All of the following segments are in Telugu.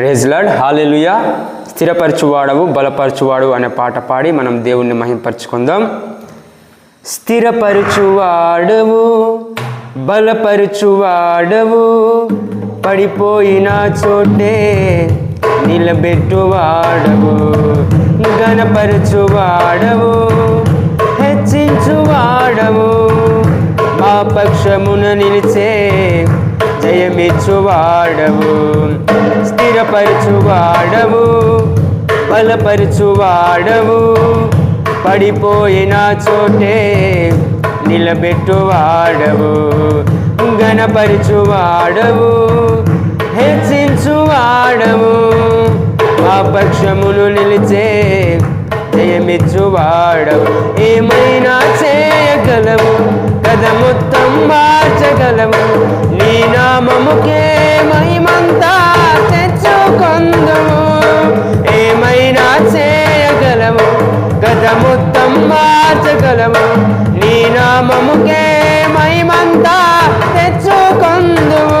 ప్రేజ్లాడ్ హాలెలుయా స్థిరపరచువాడవు బలపరచువాడు అనే పాట పాడి మనం దేవుణ్ణి మహింపరచుకుందాం. స్థిరపరచువాడవు బలపరచువాడవు పడిపోయిన చోటే నిలబెట్టువాడవు. గణపరచువాడవు హెచ్చించువాడవు. మా పక్షమున నిలిచే జయమిచ్చువాడవు. స్థిరపరచువాడవు బలపరచువాడవు. పడిపోయిన చోటే నిలబెట్టువాడవు గణపరచువాడవు హెచ్చించువాడవు. మా పక్షమును నిలిచే జయమిచ్చువాడవు. ఏమైనా చేయగలవు కథ మొత్తం మార్చగలవు. నీ నామముకే మహిమంతా కొందము ఏమైనా చేయగలము కథ మొత్తం మార్చగలవు నీ నామముకే మహిమంతా తెచ్చుకొందుము.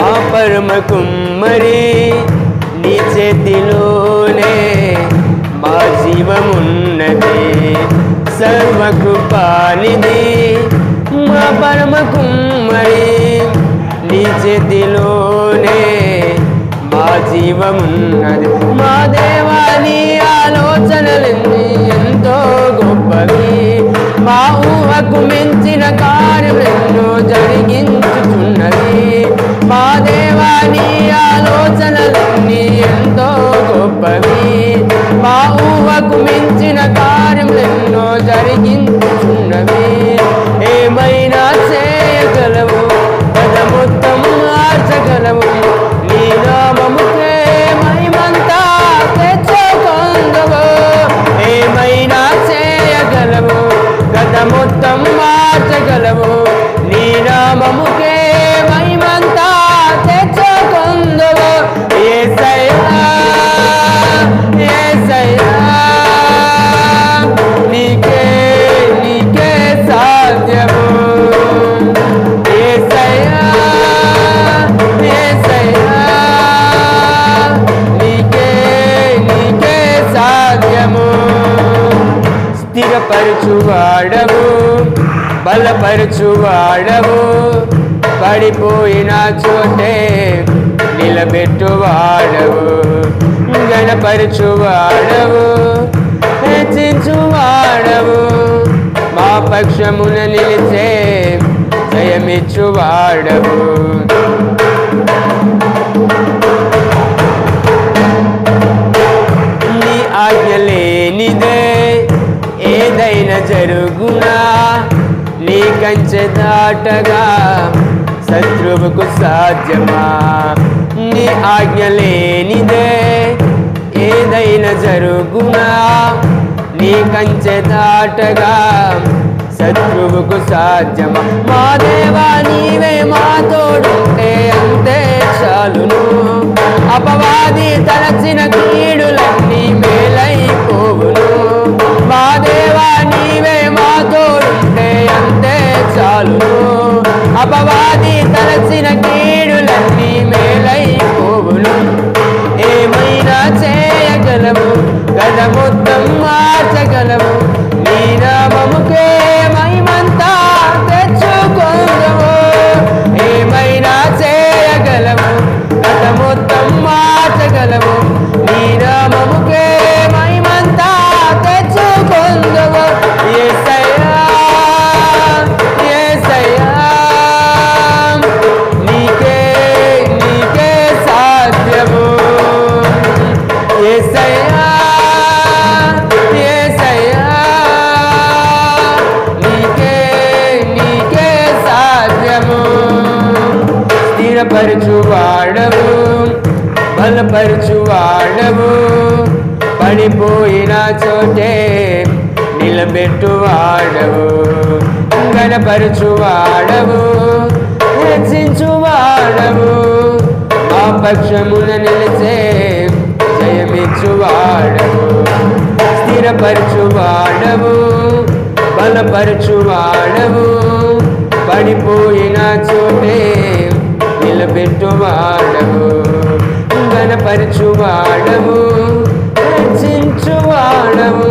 మా పరమ కుమ్మరి నీ చేతిలోనే మా జీవమున్నది. సర్వకృపానిధి మా పరమ కుమ్మరి నీ చేతిలోనే మా జీవమున్నది. మా దేవాని ఆలోచనలన్నీ ఎంతో ఊహకు మించిన కార్యములెన్నో జరిగించున్నవి ఏమైనా స్థిరపరచువాడవు బలపరచువాడవు. పడిపోయిన చోటే నిలబెట్టువాడవు గణపరచువాడవు. హెచ్చించువాడవు మా పక్షమున నిలిచే జయమిచ్చువాడవు. నీ ఆజ్ఞ లేనిదే జరుగునా? నీ కంచె దాటగా శత్రువుకు సాధ్యమా? నీ ఆజ్ఞ లేనిదే ఏదైనా జరుగునా? నీ కంచె దాటగా శత్రువుకు సాధ్యమా? మా దేవా నీవే మా తోడుంటే అంతే చాలును. అపవాది తలచిన కీడులన్నీ మేలైపోవును. చాలును అపవాది తలచిన కీడులన్నీ మేలైపోవును. ఏమైనా చేయగలము? గద మొత్తం మార్చగలము. నీ నామముకే బలపరచువాడవు పడిపోయిన చోటే నిలబెట్టువాడవు. గణపరచువాడవు రక్షించువాడవు మా పక్షమున నిలిచే జయమిచ్చువాడవు. స్థిరపరచువాడవు బలపరచువాడవు. పడిపోయిన వాడము రక్షించువాడము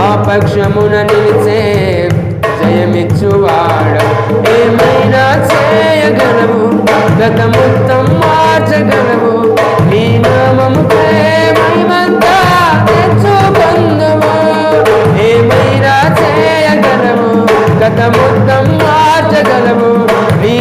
ఆ పక్షమున నిలిచే జయమిచ్చువాడము ఏమైనా చేయగలవు గత మొత్తం మార్చగలవు నీ నామము ప్రేమంతా తెచ్చుకొందువు ఏమైనా చేయగలము గత మొత్తం మార్చగలవు నీ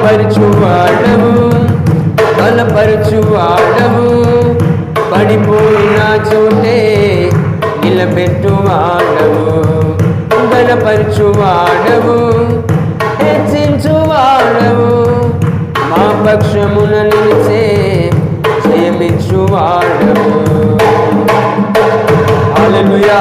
స్థిరపరచువాడవు బలపరచువాడవు. పడిపోయిన చోటే నిలబెట్టువాడవు బలపరచువాడవు. హెచ్చించువాడవు మా పక్షమున నిలిచే జయమిచ్చువాడవు హల్లెలూయా.